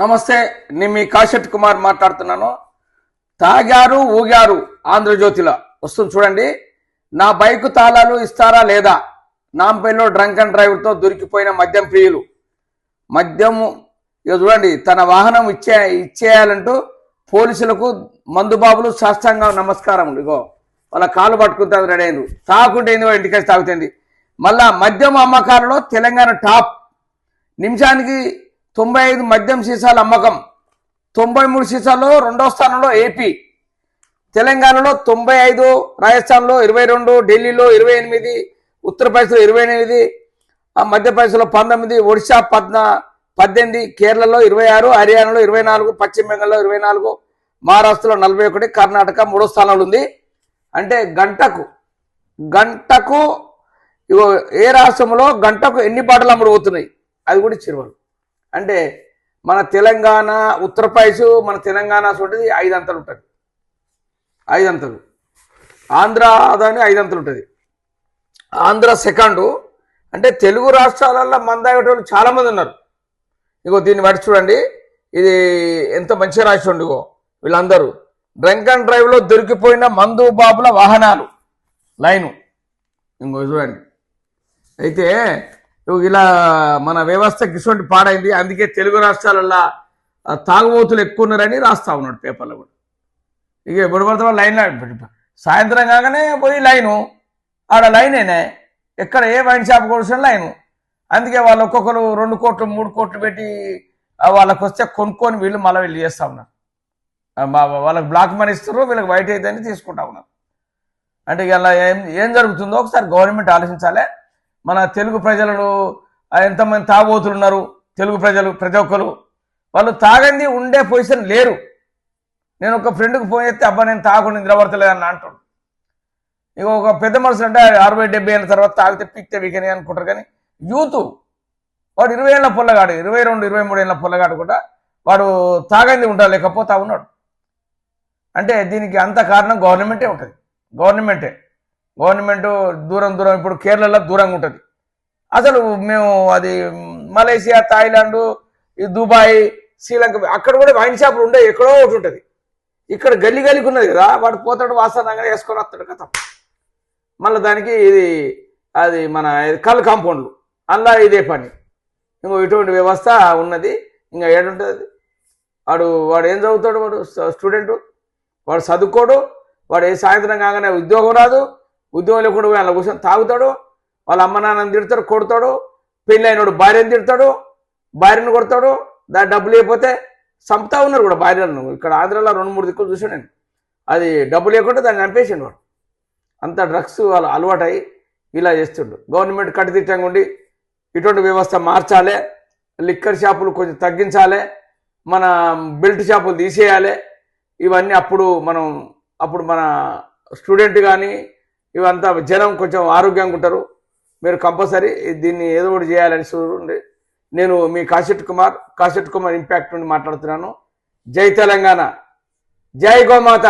నమస్తే నేను మీ కాశెట్ కుమార్ మాట్లాడుతున్నాను. తాగారు ఊగారు ఆంధ్రజ్యోతిలో. వస్తుంది చూడండి. నా బైకు తాళాలు ఇస్తారా లేదా? నాంపల్లిలో డ్రంక్ అండ్ డ్రైవర్తో దొరికిపోయిన మద్యం ప్రియులు. మద్యము ఇక చూడండి తన వాహనం ఇచ్చే ఇచ్చేయాలంటూ పోలీసులకు మందుబాబులు సాష్టాంగ నమస్కారం ఇగో వాళ్ళ కాలు పట్టుకుంటారు రెడీ అయింది. తాగుకుంటే ఏందో ఇంటికి తాగుతుంది? మళ్ళా మద్యం అమ్మకాలలో తెలంగాణ టాప్. నిమిషానికి తొంభై ఐదు మద్యం సీసాల అమ్మకం. తొంభై మూడు సీసాల్లో రెండో స్థానంలో ఏపీ తెలంగాణలో తొంభై ఐదు రాజస్థాన్లో ఇరవై రెండు ఢిల్లీలో ఇరవై ఎనిమిది ఉత్తరప్రదేశ్లో ఇరవై ఎనిమిది ఆ మధ్యప్రదేశ్లో పంతొమ్మిది ఒడిశా పద్నా పద్దెనిమిది కేరళలో ఇరవై ఆరు హర్యానాలో ఇరవై నాలుగు పశ్చిమ బెంగాల్లో ఇరవై నాలుగు మహారాష్ట్రలో నలభై ఒకటి కర్ణాటక మూడో స్థానంలో ఉంది అంటే గంటకు గంటకు ఏ రాష్ట్రంలో గంటకు ఎన్ని బాటలు అమ్ముడుపోతున్నాయి? అది కూడా చిరువలు. అంటే మన తెలంగాణ ఉత్తరప్రదేశ్ మన తెలంగాణ చూడండి ఐదు అంతలు ఉంటుంది. ఐదు అంతలు ఆంధ్ర దాని ఐదు అంతలు ఉంటుంది. ఆంధ్ర సెకండు అంటే తెలుగు రాష్ట్రాలలో మందాగేటోళ్ళు చాలా చాలామంది ఉన్నారు. ఇగో దీన్ని బట్టి చూడండి. ఇది ఎంత మంచిగా రాసి ఇగో వీళ్ళందరూ. డ్రంక్ అండ్ డ్రైవ్లో దొరికిపోయిన మందు బాబుల వాహనాలు. లైను. ఇంకో చూడండి. అయితే ఇలా మన వ్యవస్థకి ఇటువంటి పాడైంది. అందుకే తెలుగు రాష్ట్రాలలో తాగుబోతులు ఎక్కువ ఉన్నారని రాస్తా ఉన్నాడు పేపర్లో కూడా. ఇక ఎప్పుడు పడతా లైన్ సాయంత్రం కాగానే పోయి లైను. ఆడ లైనేనే ఎక్కడ ఏ వైన్ షాప్ కొడిసిన లైను. అందుకే వాళ్ళు ఒక్కొక్కరు రెండు కోట్లు మూడు కోట్లు పెట్టి వాళ్ళకు వాళ్ళకి వస్తే కొనుక్కొని వీళ్ళు మళ్ళీ వీళ్ళు చేస్తా ఉన్నారు. మా- వాళ్ళకి బ్లాక్ మనీ ఇస్తారు వీళ్ళకి వైట్ అయితే తీసుకుంటా ఉన్నారు. అంటే ఇలా ఏం ఏం జరుగుతుందో ఒకసారి గవర్నమెంట్ ఆలోచించాలి. మన తెలుగు ప్రజలను ఎంతమంది తాగబోతులు ఉన్నారు తెలుగు ప్రజలు ప్రతి ఒక్కరు వాళ్ళు తాగంది ఉండే పొజిషన్ లేరు. నేను ఒక ఫ్రెండ్కి ఫోన్ చేస్తే అబ్బా నేను తాగకుండా నిద్రపడతలేదని అంటాడు. ఇక ఒక పెద్ద మనుషులు అంటే అరవై డెబ్బై ఏళ్ళ తర్వాత తాగితే పిక్తే వీకని అనుకుంటారు కానీ యూత్ వాడు ఇరవై ఏళ్ళ పొల్లగాడు ఇరవై రెండు ఇరవై మూడు ఏళ్ళ పొల్లగాడు కూడా వాడు తాగంది ఉంటా లేకపోతే ఉన్నాడు అంటే దీనికి అంత కారణం గవర్నమెంటే ఉంటుంది. గవర్నమెంటే. గవర్నమెంట్ దూరం దూరం ఇప్పుడు కేరళలో దూరంగా ఉంటుంది. అసలు మేము అది మలేషియా థాయిలాండ్ దుబాయ్ శ్రీలంక అక్కడ కూడా వైన్ షాపులు ఉండే ఎక్కడో ఒకటి ఉంటుంది. ఇక్కడ గల్లి గల్లికి ఉన్నది కదా వాడు పోతాడు వాసనగా వేసుకొని వస్తాడు కదా మళ్ళీ దానికి ఇది అది మన కళ్ళు కల్ కాంపౌండ్లు అలా ఇదే పని. ఇంకో ఇటువంటి వ్యవస్థ ఉన్నది ఇంకా ఏడుంటుంది అది? వాడు వాడు ఏం చదువుతాడు వాడు? స్టూడెంట్. వాడు చదువుకోడు వాడు ఏ సాయంత్రం కాగానే ఉద్యోగం రాదు ఉద్యోగం లేకుండా పోయి అలా కూర్చొని తాగుతాడు వాళ్ళ అమ్మ నాన్నని తిడతాడు కొడతాడు పెళ్ళి అయినోడు భార్యను తిడతాడు భార్యను కొడతాడు దా డబ్బు లేకపోతే చంపుతా ఉన్నారు కూడా భార్యలను. ఇక్కడ ఆంధ్రాలో రెండు మూడు దిక్కులు చూసాను నేను. అది డబ్బు లేకుండా దాన్ని చంపేసిండు వాడు. అంత డ్రగ్స్ వాళ్ళు అలవాటై ఇలా చేస్తుండు. గవర్నమెంట్ కట్టుదిట్టంగా ఉండి ఇటువంటి వ్యవస్థ మార్చాలి లిక్కర్ షాపులు కొంచెం తగ్గించాలి మన బెల్ట్ షాపులు తీసేయాలి ఇవన్నీ అప్పుడు మనం అప్పుడు మన స్టూడెంట్ కానీ ఇవంతా జనం కొంచెం ఆరోగ్యంగా ఉంటారు. మీరు కంపల్సరీ దీన్ని ఏదో ఒకటి చేయాలని చూడండి. నేను మీ కాశెట్ కుమార్ కాశెట్ కుమార్ ఇంపాక్ట్ నుండి మాట్లాడుతున్నాను. జై తెలంగాణ. జై గోమాత.